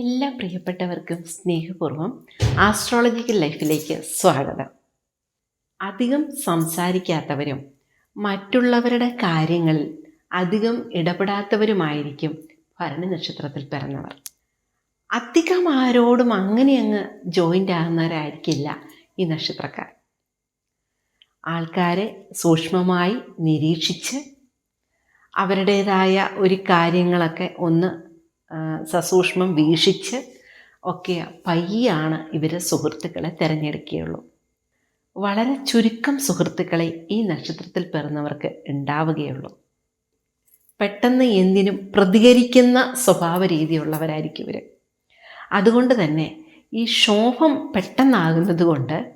എല്ലാ പ്രിയപ്പെട്ടവർക്കും സ്നേഹപൂർവം ആസ്ട്രോളജിക്കൽ ലൈഫിലേക്ക് സ്വാഗതം. അധികം സംസാരിക്കാത്തവരും മറ്റുള്ളവരുടെ കാര്യങ്ങളിൽ അധികം ഇടപെടാത്തവരുമായിരിക്കും ഭരണി നക്ഷത്രത്തിൽ പിറന്നവർ. അധികം ആരോടും അങ്ങനെ അങ്ങ് ജോയിന്റ് ആകുന്നവരായിരിക്കില്ല ഈ നക്ഷത്രക്കാർ. ആൾക്കാരെ സൂക്ഷ്മമായി നിരീക്ഷിച്ച് അവരുടേതായ ഒരു കാര്യങ്ങളൊക്കെ ഒന്ന് സസൂക്ഷ്മം വീക്ഷിച്ച് ഒക്കെ പയ്യാണ് ഇവർ സുഹൃത്തുക്കളെ തിരഞ്ഞെടുക്കുകയുള്ളൂ. വളരെ ചുരുക്കം സുഹൃത്തുക്കളെ ഈ നക്ഷത്രത്തിൽ പിറന്നവർക്ക് ഉണ്ടാവുകയുള്ളൂ. പെട്ടെന്ന് എന്തിനും പ്രതികരിക്കുന്ന സ്വഭാവ രീതിയുള്ളവരായിരിക്കും ഇവർ അതുകൊണ്ട് തന്നെ ഈ ക്ഷോഭം പെട്ടെന്നാകുന്നത് കൊണ്ട്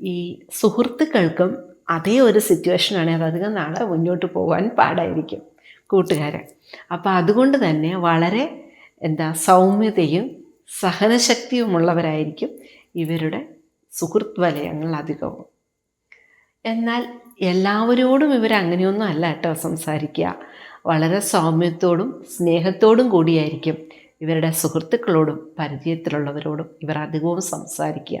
ഈ സുഹൃത്തുക്കൾക്കും അതേ ഒരു സിറ്റുവേഷനാണ് അത് അധികം നാളെ മുന്നോട്ട് പോകാൻ പാടായിരിക്കും കൂട്ടുകാരൻ അപ്പോൾ അതുകൊണ്ട് തന്നെ വളരെ എന്താ സൗമ്യതയും സഹനശക്തിയുമുള്ളവരായിരിക്കും ഇവരുടെ സുഹൃത്ത് വലയങ്ങൾ അധികവും. എന്നാൽ എല്ലാവരോടും ഇവർ അങ്ങനെയൊന്നും അല്ല കേട്ടോ സംസാരിക്കുക. വളരെ സൗമ്യത്തോടും സ്നേഹത്തോടും കൂടിയായിരിക്കും ഇവരുടെ സുഹൃത്തുക്കളോടും പരിചയത്തിലുള്ളവരോടും ഇവർ അധികവും സംസാരിക്കുക.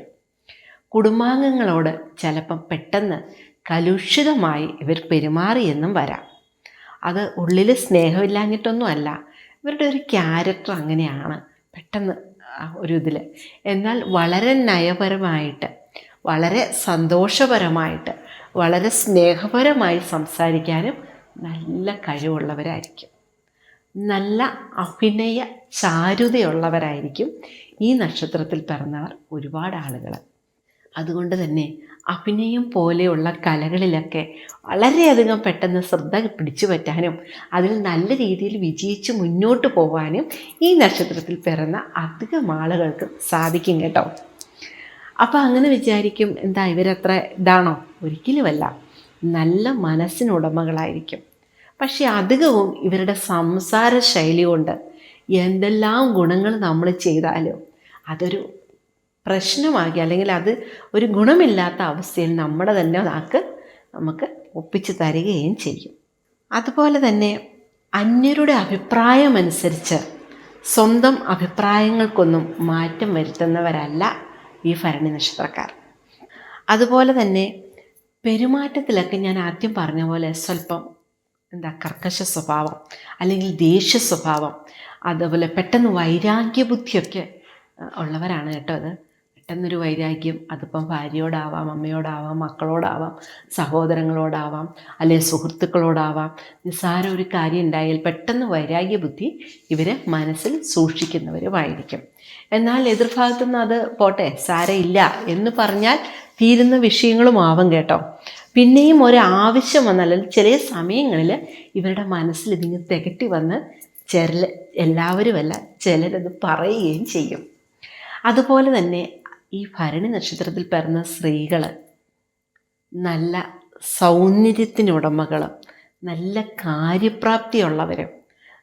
കുടുംബാംഗങ്ങളോട് ചിലപ്പം പെട്ടെന്ന് കലുഷിതമായി ഇവർ പെരുമാറിയെന്നും വരാം. അത് ഉള്ളിൽ സ്നേഹമില്ലാഞ്ഞിട്ടൊന്നും അല്ല. ഇവരുടെ ഒരു ക്യാരക്ടർ അങ്ങനെയാണ് പെട്ടെന്ന് ഒരു ഇതിൽ എന്നാൽ വളരെ നയപരമായിട്ട് വളരെ സന്തോഷപരമായിട്ട് വളരെ സ്നേഹപരമായി സംസാരിക്കാനും നല്ല കഴിവുള്ളവരായിരിക്കും. നല്ല അഭിനയ ചാരുതയുള്ളവരായിരിക്കും ഈ നക്ഷത്രത്തിൽ പിറന്നവർ ഒരുപാട് ആളുകൾ അതുകൊണ്ട് തന്നെ അഭിനയം പോലെയുള്ള കലകളിലൊക്കെ വളരെയധികം പെട്ടെന്ന് ശ്രദ്ധ പിടിച്ചു പറ്റാനും അതിൽ നല്ല രീതിയിൽ വിജയിച്ച് മുന്നോട്ട് പോകാനും ഈ നക്ഷത്രത്തിൽ പിറന്ന അധികം ആളുകൾക്ക് സാധിക്കും കേട്ടോ. അപ്പോൾ അങ്ങനെ വിചാരിക്കും എന്താ ഇവരത്ര ഇതാണോ? ഒരിക്കലുമല്ല. നല്ല മനസ്സിനുടമകളായിരിക്കും. പക്ഷേ അധികവും ഇവരുടെ സംസാര ശൈലി കൊണ്ട് എന്തെല്ലാം ഗുണങ്ങൾ നമ്മൾ ചെയ്താലും അതൊരു പ്രശ്നമാക്കി അല്ലെങ്കിൽ അത് ഒരു ഗുണമില്ലാത്ത അവസ്ഥയിൽ നമ്മുടെ തന്നെ നാക്ക് നമുക്ക് ഒപ്പിച്ച് തരികയും ചെയ്യും. അതുപോലെ തന്നെ അന്യരുടെ അഭിപ്രായമനുസരിച്ച് സ്വന്തം അഭിപ്രായങ്ങൾക്കൊന്നും മാറ്റം വരുത്തുന്നവരല്ല ഈ ഭരണി നക്ഷത്രക്കാർ. അതുപോലെ തന്നെ പെരുമാറ്റത്തിലൊക്കെ ഞാൻ ആദ്യം പറഞ്ഞ പോലെ സ്വല്പം എന്താ കർക്കശ സ്വഭാവം അല്ലെങ്കിൽ ദേഷ്യ സ്വഭാവം അതുപോലെ പെട്ടെന്ന് വൈരാഗ്യ ബുദ്ധിയൊക്കെ ഉള്ളവരാണ് കേട്ടോ അത്. പെട്ടെന്നൊരു വൈരാഗ്യം. അതിപ്പം ഭാര്യയോടാവാം അമ്മയോടാവാം മക്കളോടാവാം സഹോദരങ്ങളോടാവാം അല്ലെങ്കിൽ സുഹൃത്തുക്കളോടാവാം. നിസ്സാര ഒരു കാര്യം ഉണ്ടായാൽ പെട്ടെന്ന് വൈരാഗ്യ ബുദ്ധി ഇവർ മനസ്സിൽ സൂക്ഷിക്കുന്നവരുമായിരിക്കും. എന്നാൽ എതിർഭാഗത്തു നിന്ന് അത് പോട്ടെ സാരയില്ല എന്ന് പറഞ്ഞാൽ തീരുന്ന വിഷയങ്ങളും ആവും കേട്ടോ. പിന്നെയും ഒരാവശ്യം വന്നാൽ ചില സമയങ്ങളിൽ ഇവരുടെ മനസ്സിൽ ഇതിങ്ങ് തികട്ടി വന്ന് ചില എല്ലാവരുമല്ല ചിലരത് പറയുകയും ചെയ്യും. അതുപോലെ തന്നെ ഈ ഭരണി നക്ഷത്രത്തിൽ പിറന്ന സ്ത്രീകൾ നല്ല സൗന്ദര്യത്തിനുടമകളും നല്ല കാര്യപ്രാപ്തിയുള്ളവരും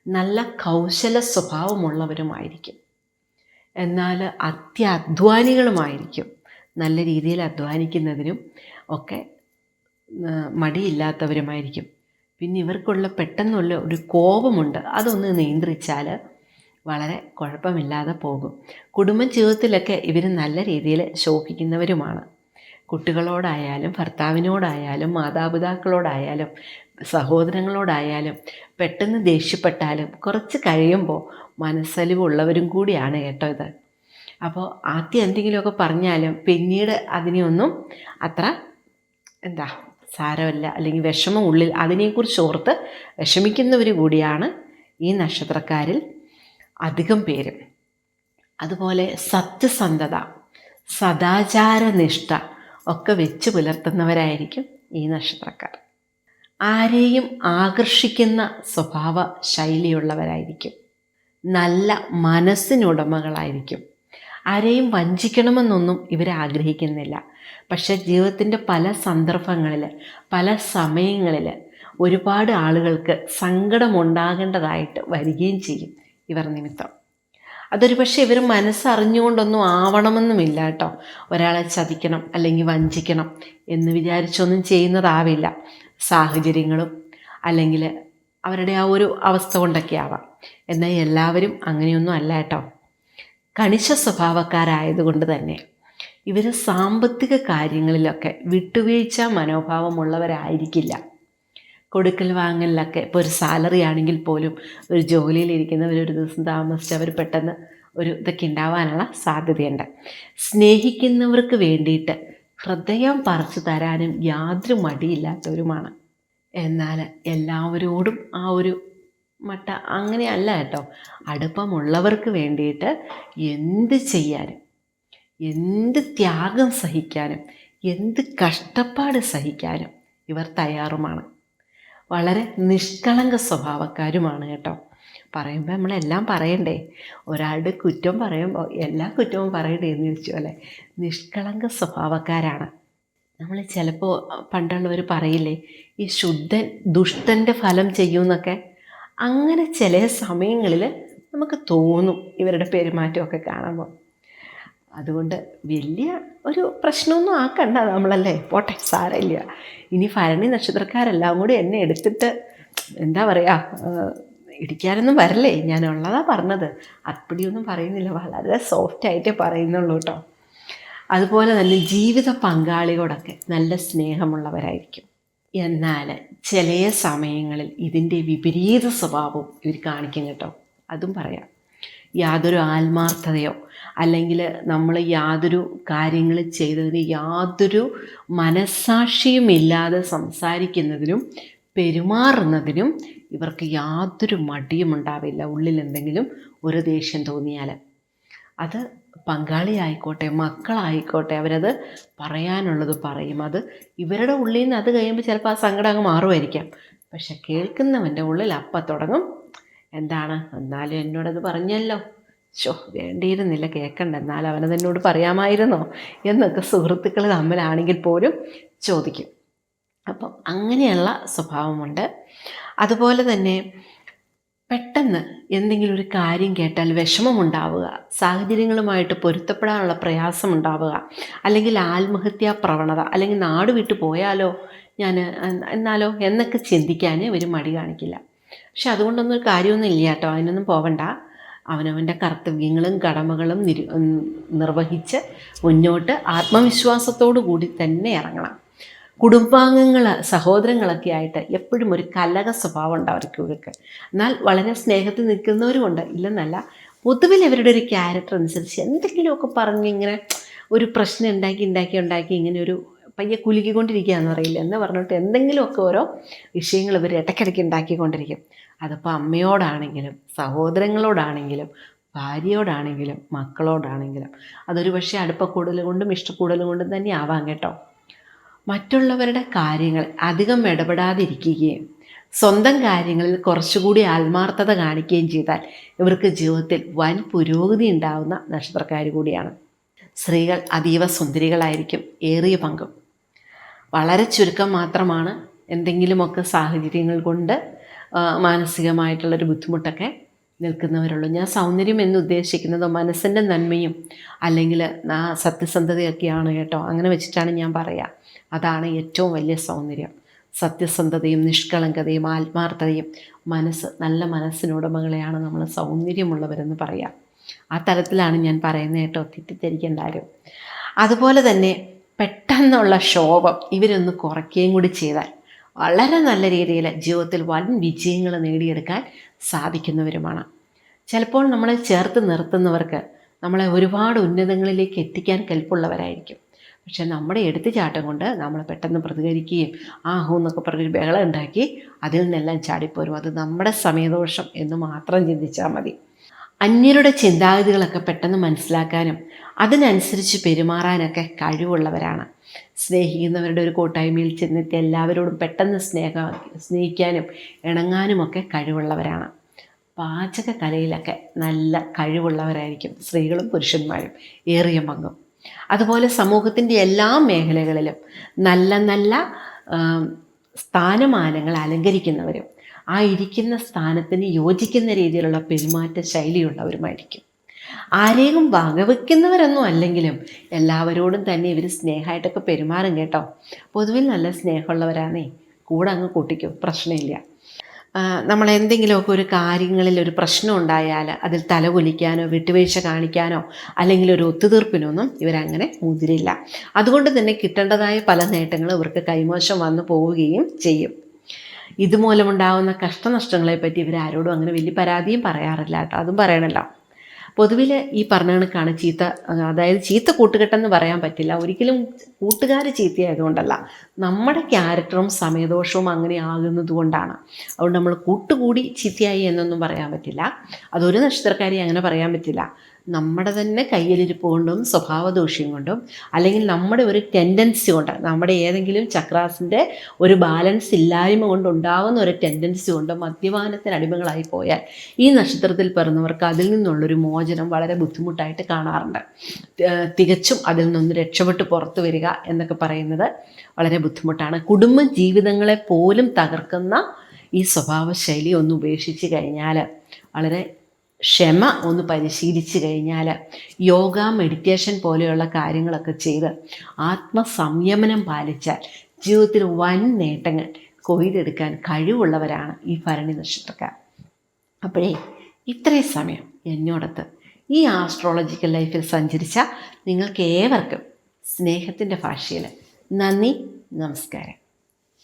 നല്ല കൗശല സ്വഭാവമുള്ളവരുമായിരിക്കും. എന്നാൽ അത്യാധ്വാനികളുമായിരിക്കും. നല്ല രീതിയിൽ അധ്വാനിക്കുന്നതിനും ഒക്കെ മടിയില്ലാത്തവരുമായിരിക്കും. പിന്നെ ഇവർക്കുള്ള പെട്ടെന്നുള്ള ഒരു കോപമുണ്ട്. അതൊന്ന് നിയന്ത്രിച്ചാൽ വളരെ കുഴപ്പമില്ലാതെ പോകും. കുടുംബ ജീവിതത്തിലൊക്കെ ഇവർ നല്ല രീതിയിൽ ശോഭിക്കുന്നവരുമാണ്. കുട്ടികളോടായാലും ഭർത്താവിനോടായാലും മാതാപിതാക്കളോടായാലും സഹോദരങ്ങളോടായാലും പെട്ടെന്ന് ദേഷ്യപ്പെട്ടാലും കുറച്ച് കഴിയുമ്പോൾ മനസ്സലിവുള്ളവരും കൂടിയാണ് കേട്ടോ ഇത്. അപ്പോൾ ആദ്യം എന്തെങ്കിലുമൊക്കെ പറഞ്ഞാലും പിന്നീട് അതിനെയൊന്നും അത്ര എന്താ സാരമല്ല. അല്ലെങ്കിൽ വിഷമം ഉള്ളിൽ അതിനെക്കുറിച്ച് ഓർത്ത് വിഷമിക്കുന്നവർ കൂടിയാണ് ഈ നക്ഷത്രക്കാരിൽ അധികം പേരും. അതുപോലെ സത്യസന്ധത സദാചാരനിഷ്ഠ ഒക്കെ വെച്ച് പുലർത്തുന്നവരായിരിക്കും ഈ നക്ഷത്രക്കാർ. ആരെയും ആകർഷിക്കുന്ന സ്വഭാവ ശൈലിയുള്ളവരായിരിക്കും. നല്ല മനസ്സിനുടമകളായിരിക്കും. ആരെയും വഞ്ചിക്കണമെന്നൊന്നും ഇവർ ആഗ്രഹിക്കുന്നില്ല. പക്ഷെ ജീവിതത്തിന്റെ പല സന്ദർഭങ്ങളിൽ പല സമയങ്ങളിൽ ഒരുപാട് ആളുകൾക്ക് സങ്കടമുണ്ടാകേണ്ടതായിട്ട് വരികയും ചെയ്യും. ഇവർ നിമിത്തം. അതൊരു പക്ഷേ ഇവർ മനസ്സറിഞ്ഞുകൊണ്ടൊന്നും ആവണമെന്നുമില്ല കേട്ടോ. ഒരാളെ ചതിക്കണം അല്ലെങ്കിൽ വഞ്ചിക്കണം എന്ന് വിചാരിച്ചൊന്നും ചെയ്യുന്നതാവില്ല. സാഹചര്യങ്ങളും അല്ലെങ്കിൽ അവരുടെ ആ ഒരു അവസ്ഥ കൊണ്ടൊക്കെ ആവാം. എന്നാൽ എല്ലാവരും അങ്ങനെയൊന്നും അല്ല കേട്ടോ. കണിശ സ്വഭാവക്കാരായതുകൊണ്ട് തന്നെ ഇവർ സാമ്പത്തിക കാര്യങ്ങളിലൊക്കെ വിട്ടുവീഴ്ച മനോഭാവമുള്ളവരായിരിക്കില്ല. കൊടുക്കൽ വാങ്ങലിലൊക്കെ ഇപ്പോൾ ഒരു സാലറി ആണെങ്കിൽ പോലും ഒരു ജോലിയിലിരിക്കുന്നവർ ഒരു ദിവസം താമസിച്ച് അവർ പെട്ടെന്ന് ഒരു ഇതൊക്കെ ഉണ്ടാവാനുള്ള സാധ്യതയുണ്ട്. സ്നേഹിക്കുന്നവർക്ക് വേണ്ടിയിട്ട് ഹൃദയം പറിച്ചു തരാനും യാതൊരു മടിയില്ലാത്തവരുമാണ്. എന്നാൽ എല്ലാവരോടും ആ ഒരു മട്ട അങ്ങനെയല്ല കേട്ടോ. അടുപ്പമുള്ളവർക്ക് വേണ്ടിയിട്ട് എന്ത് ചെയ്യാനും എന്ത് ത്യാഗം സഹിക്കാനും എന്ത് കഷ്ടപ്പാട് സഹിക്കാനും ഇവർ തയ്യാറുമാണ്. വളരെ നിഷ്കളങ്ക സ്വഭാവക്കാരുമാണ് കേട്ടോ. പറയുമ്പോൾ നമ്മളെല്ലാം പറയണ്ടേ? ഒരാളുടെ കുറ്റം പറയുമ്പോൾ എല്ലാ കുറ്റവും പറയണ്ടേ എന്ന് ചോദിച്ചു അല്ലേ? നിഷ്കളങ്ക സ്വഭാവക്കാരാണ്. നമ്മൾ ചിലപ്പോൾ പണ്ടുള്ളവർ പറയില്ലേ ഈ ശുദ്ധൻ ദുഷ്ടന്റെ ഫലം ചെയ്യുമെന്നൊക്കെ അങ്ങനെ ചില സമയങ്ങളിൽ നമുക്ക് തോന്നും ഇവരുടെ പെരുമാറ്റമൊക്കെ കാണുമ്പോൾ അതുകൊണ്ട് വലിയ ഒരു പ്രശ്നമൊന്നും ആക്കണ്ട നമ്മളല്ലേ? പോട്ടെ സാരമില്ല. ഇനി ഭരണി നക്ഷത്രക്കാരെല്ലാം കൂടി എന്നെ എടുത്തിട്ട് എന്താ പറയുക ഇടിക്കാനൊന്നും വരല്ലേ? ഞാൻ ഉള്ളതാ പറഞ്ഞത്. അപ്പടിയൊന്നും പറയുന്നില്ല. വളരെ സോഫ്റ്റായിട്ടേ പറയുന്നുള്ളൂ കേട്ടോ. അതുപോലെ തന്നെ ജീവിത പങ്കാളിയോടൊക്കെ നല്ല സ്നേഹമുള്ളവരായിരിക്കും. എന്നാൽ ചില സമയങ്ങളിൽ ഇതിന്റെ വിപരീത സ്വഭാവം ഇവർ കാണിക്കും കേട്ടോ. അതും പറയാം. യാതൊരു ആത്മാർത്ഥതയോ അല്ലെങ്കിൽ നമ്മൾ യാതൊരു കാര്യങ്ങൾ ചെയ്തതിന് യാതൊരു മനസ്സാക്ഷിയുമില്ലാതെ സംസാരിക്കുന്നതിനും പെരുമാറുന്നതിനും ഇവർക്ക് യാതൊരു മടിയും ഉണ്ടാവില്ല. ഉള്ളിൽ എന്തെങ്കിലും ഒരു ദേഷ്യം തോന്നിയാൽ അത് പങ്കാളി ആയിക്കോട്ടെ മക്കളായിക്കോട്ടെ അവരത് പറയാനുള്ളത് പറയും. അത് ഇവരുടെ ഉള്ളിൽ നിന്ന് അത് കഴിയുമ്പോൾ ചിലപ്പോൾ ആ സങ്കടം അങ്ങ് മാറുമായിരിക്കാം. പക്ഷെ കേൾക്കുന്നവന്റെ ഉള്ളിൽ അപ്പം തുടങ്ങും. എന്താണ്? എന്നാലും എന്നോടത് പറഞ്ഞല്ലോ. ഷോ വേണ്ടിയിരുന്നില്ല കേൾക്കണ്ട എന്നാൽ അവനത് എന്നോട് പറയാമായിരുന്നോ? എന്നൊക്കെ സുഹൃത്തുക്കൾ തമ്മിലാണെങ്കിൽ പോലും ചോദിക്കും. അപ്പം അങ്ങനെയുള്ള സ്വഭാവമുണ്ട്. അതുപോലെ തന്നെ പെട്ടെന്ന് എന്തെങ്കിലും ഒരു കാര്യം കേട്ടാൽ വിഷമമുണ്ടാവുക സാഹചര്യങ്ങളുമായിട്ട് പൊരുത്തപ്പെടാനുള്ള പ്രയാസമുണ്ടാവുക അല്ലെങ്കിൽ ആത്മഹത്യാ പ്രവണത അല്ലെങ്കിൽ നാട് വിട്ടു പോയാലോ ഞാൻ എന്നാലോ എന്നൊക്കെ ചിന്തിക്കാൻ ഒരു മടി കാണിക്കില്ല. പക്ഷെ അതുകൊണ്ടൊന്നും ഒരു കാര്യമൊന്നും ഇല്ല കേട്ടോ. അതിനൊന്നും പോവണ്ട. അവനവന്റെ കർത്തവ്യങ്ങളും കടമകളും നിരു നിർവഹിച്ച് മുന്നോട്ട് ആത്മവിശ്വാസത്തോടു കൂടി തന്നെ ഇറങ്ങണം. കുടുംബാംഗങ്ങൾ സഹോദരങ്ങളൊക്കെ ആയിട്ട് എപ്പോഴും ഒരു കലക സ്വഭാവം ഉണ്ട് അവർക്ക് ഇവർക്ക്. എന്നാൽ വളരെ സ്നേഹത്തിൽ നിൽക്കുന്നവരുമുണ്ട്. ഇല്ലെന്നല്ല പൊതുവിൽ ഇവരുടെ ഒരു ക്യാരക്ടർ അനുസരിച്ച് എന്തെങ്കിലുമൊക്കെ പറഞ്ഞ് ഇങ്ങനെ ഒരു പ്രശ്നം ഉണ്ടാക്കി ഉണ്ടാക്കി ഉണ്ടാക്കി ഇങ്ങനെ ഒരു പയ്യെ കുലുക്കിക്കൊണ്ടിരിക്കുകയെന്ന് പറയില്ല എന്ന് പറഞ്ഞിട്ട് എന്തെങ്കിലുമൊക്കെ ഓരോ വിഷയങ്ങൾ ഇവർ ഇടയ്ക്കിടയ്ക്ക് ഉണ്ടാക്കിക്കൊണ്ടിരിക്കും. അതിപ്പോൾ അമ്മയോടാണെങ്കിലും സഹോദരങ്ങളോടാണെങ്കിലും ഭാര്യയോടാണെങ്കിലും മക്കളോടാണെങ്കിലും. അതൊരു പക്ഷേ അടുപ്പക്കൂടൽ കൊണ്ടും ഇഷ്ടക്കൂടൽ കൊണ്ടും തന്നെ ആവാം കേട്ടോ. മറ്റുള്ളവരുടെ കാര്യങ്ങൾ അധികം ഇടപെടാതിരിക്കുകയും സ്വന്തം കാര്യങ്ങളിൽ കുറച്ചുകൂടി ആത്മാർത്ഥത കാണിക്കുകയും ചെയ്താൽ ഇവർക്ക് ജീവിതത്തിൽ വൻ പുരോഗതി ഉണ്ടാവുന്ന നക്ഷത്രക്കാർ കൂടിയാണ്. സ്ത്രീകൾ അതീവ സുന്ദരികളായിരിക്കും ഏറിയ പങ്കും. വളരെ ചുരുക്കം മാത്രമാണ് എന്തെങ്കിലുമൊക്കെ സാഹചര്യങ്ങൾ കൊണ്ട് മാനസികമായിട്ടുള്ളൊരു ബുദ്ധിമുട്ടൊക്കെ നിൽക്കുന്നവരുള്ളൂ. ഞാൻ സൗന്ദര്യം എന്ന് ഉദ്ദേശിക്കുന്നത് മനസ്സിന്റെ നന്മയും അല്ലെങ്കിൽ ആ സത്യസന്ധതയൊക്കെയാണ് കേട്ടോ. അങ്ങനെ വെച്ചിട്ടാണ് ഞാൻ പറയുക അതാണ് ഏറ്റവും വലിയ സൗന്ദര്യം. സത്യസന്ധതയും നിഷ്കളങ്കതയും ആത്മാർത്ഥതയും മനസ്സ് നല്ല മനസ്സിനുടമകളെയാണ് നമ്മൾ സൗന്ദര്യമുള്ളവരെന്ന് പറയാം. ആ തലത്തിലാണ് ഞാൻ പറയുന്നത് കേട്ടോ. തെറ്റിദ്ധരിക്കേണ്ട ആരും അതുപോലെ തന്നെ പെട്ടെന്നുള്ള ശോഭം ഇവരൊന്ന് കുറയ്ക്കുകയും കൂടി ചെയ്താൽ വളരെ നല്ല രീതിയിൽ ജീവിതത്തിൽ വൻ വിജയങ്ങൾ നേടിയെടുക്കാൻ സാധിക്കുന്നവരുമാണ്. ചിലപ്പോൾ നമ്മളെ ചേർത്ത് നിർത്തുന്നവർക്ക് നമ്മളെ ഒരുപാട് ഉന്നതങ്ങളിലേക്ക് എത്തിക്കാൻ കെൽപ്പുള്ളവരായിരിക്കും. പക്ഷെ നമ്മുടെ എടുത്തുചാട്ടം കൊണ്ട് നമ്മൾ പെട്ടെന്ന് പ്രതികരിക്കുകയും ആ ഹൂ എന്നൊക്കെ പറഞ്ഞൊരു ബഹളം ഉണ്ടാക്കി അതിൽ നിന്നെല്ലാം ചാടിപ്പോരും. അത് നമ്മുടെ സമയദോഷം എന്ന് മാത്രം ചിന്തിച്ചാൽ മതി. അന്യരുടെ ചിന്താഗതികളൊക്കെ പെട്ടെന്ന് മനസ്സിലാക്കാനും അതിനനുസരിച്ച് പെരുമാറാനൊക്കെ കഴിവുള്ളവരാണ്. സ്നേഹിക്കുന്നവരുടെ ഒരു കൂട്ടായ്മയിൽ ചെന്നെത്തി എല്ലാവരോടും പെട്ടെന്ന് സ്നേഹ സ്നേഹിക്കാനും ഇണങ്ങാനുമൊക്കെ കഴിവുള്ളവരാണ്. പാചക കലയിലൊക്കെ നല്ല കഴിവുള്ളവരായിരിക്കും സ്ത്രീകളും പുരുഷന്മാരും ഏറിയ പങ്കും. അതുപോലെ സമൂഹത്തിന്റെ എല്ലാ മേഖലകളിലും നല്ല നല്ല സ്ഥാനമാനങ്ങൾ അലങ്കരിക്കുന്നവരും ആ ഇരിക്കുന്ന സ്ഥാനത്തിന് യോജിക്കുന്ന രീതിയിലുള്ള പെരുമാറ്റ ശൈലിയുള്ളവരുമായിരിക്കും ആരെയും വകവെക്കുന്നവരൊന്നും അല്ലെങ്കിലും എല്ലാവരോടും തന്നെ ഇവർ സ്നേഹമായിട്ടൊക്കെ പെരുമാറും കേട്ടോ. പൊതുവിൽ നല്ല സ്നേഹമുള്ളവരാണേ. കൂടെ അങ്ങ് കൂട്ടിക്കും. പ്രശ്നമില്ല. നമ്മൾ എന്തെങ്കിലുമൊക്കെ ഒരു കാര്യങ്ങളിൽ ഒരു പ്രശ്നം ഉണ്ടായാൽ അതിൽ തലകുലിക്കാനോ വിട്ടുവീഴ്ച കാണിക്കാനോ അല്ലെങ്കിൽ ഒരു ഒത്തുതീർപ്പിനൊന്നും ഇവരങ്ങനെ മുതിരില്ല. അതുകൊണ്ട് തന്നെ കിട്ടേണ്ടതായ പല നേട്ടങ്ങളും ഇവർക്ക് കൈമോശം വന്നു പോവുകയും ചെയ്യും. ഇതുമൂലമുണ്ടാകുന്ന കഷ്ടനഷ്ടങ്ങളെപ്പറ്റി ഇവരാരോടും അങ്ങനെ വലിയ പരാതിയും പറയാറില്ല കേട്ടോ. അതും പറയണല്ലോ. പൊതുവിൽ ഈ പറഞ്ഞ കണക്കാണ് ചീത്ത അതായത് ചീത്ത കൂട്ടുകെട്ടെന്ന് പറയാൻ പറ്റില്ല. ഒരിക്കലും കൂട്ടുകാർ ചീത്തയായതുകൊണ്ടല്ല. നമ്മുടെ ക്യാരക്ടറും സമയദോഷവും അങ്ങനെ ആകുന്നത് കൊണ്ടാണ്. അതുകൊണ്ട് നമ്മൾ കൂട്ടുകൂടി ചീത്തയായി എന്നൊന്നും പറയാൻ പറ്റില്ല. അതൊരു നക്ഷത്രക്കാരി അങ്ങനെ പറയാൻ പറ്റില്ല. നമ്മുടെ തന്നെ കയ്യിലിരിപ്പ് കൊണ്ടും സ്വഭാവദൂഷ്യം കൊണ്ടും അല്ലെങ്കിൽ നമ്മുടെ ഒരു ടെൻഡൻസി കൊണ്ട് നമ്മുടെ ഏതെങ്കിലും ചക്രാസിന്റെ ഒരു ബാലൻസ് ഇല്ലായ്മ കൊണ്ടുണ്ടാകുന്ന ഒരു ടെൻഡൻസി കൊണ്ട് മദ്യപാനത്തിന് അടിമകളായി പോയാൽ ഈ നക്ഷത്രത്തിൽ പിറന്നവർക്ക് അതിൽ നിന്നുള്ളൊരു മോചനം വളരെ ബുദ്ധിമുട്ടായിട്ട് കാണാറുണ്ട്. തികച്ചും അതിൽ നിന്ന് രക്ഷപ്പെട്ട് പുറത്തു വരിക എന്നൊക്കെ പറയുന്നത് വളരെ ബുദ്ധിമുട്ടാണ്. കുടുംബ ജീവിതങ്ങളെ പോലും തകർക്കുന്ന ഈ സ്വഭാവ ശൈലി ഒന്ന് ഉപേക്ഷിച്ച് കഴിഞ്ഞാൽ വളരെ ക്ഷമ ഒന്ന് പരിശീലിച്ചു കഴിഞ്ഞാൽ യോഗ മെഡിറ്റേഷൻ പോലെയുള്ള കാര്യങ്ങളൊക്കെ ചെയ്ത് ആത്മസംയമനം പാലിച്ചാൽ ജീവിതത്തിൽ വൻ നേട്ടങ്ങൾ കൊയ്തെടുക്കാൻ കഴിവുള്ളവരാണ് ഈ ഭരണി നക്ഷത്രക്കാർ. അപ്പോഴേ ഇത്രയും സമയം എന്നോടത്ത് ഈ ആസ്ട്രോളജിക്കൽ ലൈഫിൽ സഞ്ചരിച്ച നിങ്ങൾക്ക് ഏവർക്കും സ്നേഹത്തിന്റെ ഭാഷയിൽ നന്ദി നമസ്കാരം.